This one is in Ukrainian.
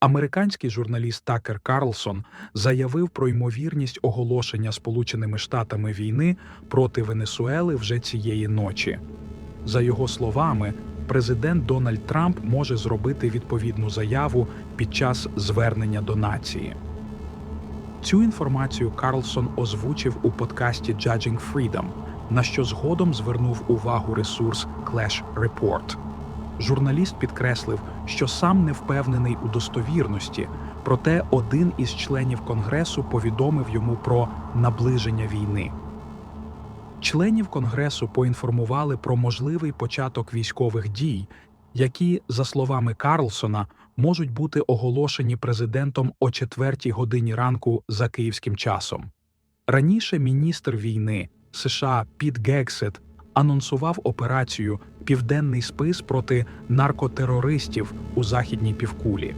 Американський журналіст Такер Карлсон заявив про ймовірність оголошення Сполученими Штатами війни проти Венесуели вже цієї ночі. За його словами, президент Дональд Трамп може зробити відповідну заяву під час звернення до нації. Цю інформацію Карлсон озвучив у подкасті Judging Freedom, на що згодом звернув увагу ресурс Clash Report. Журналіст підкреслив, що сам не впевнений у достовірності, проте один із членів Конгресу повідомив йому про наближення війни. Членів Конгресу поінформували про можливий початок військових дій, які, за словами Карлсона, можуть бути оголошені президентом о 4 годині ранку за київським часом. Раніше міністр війни США Піт Гексет анонсував операцію Південний спис проти наркотерористів у західній півкулі.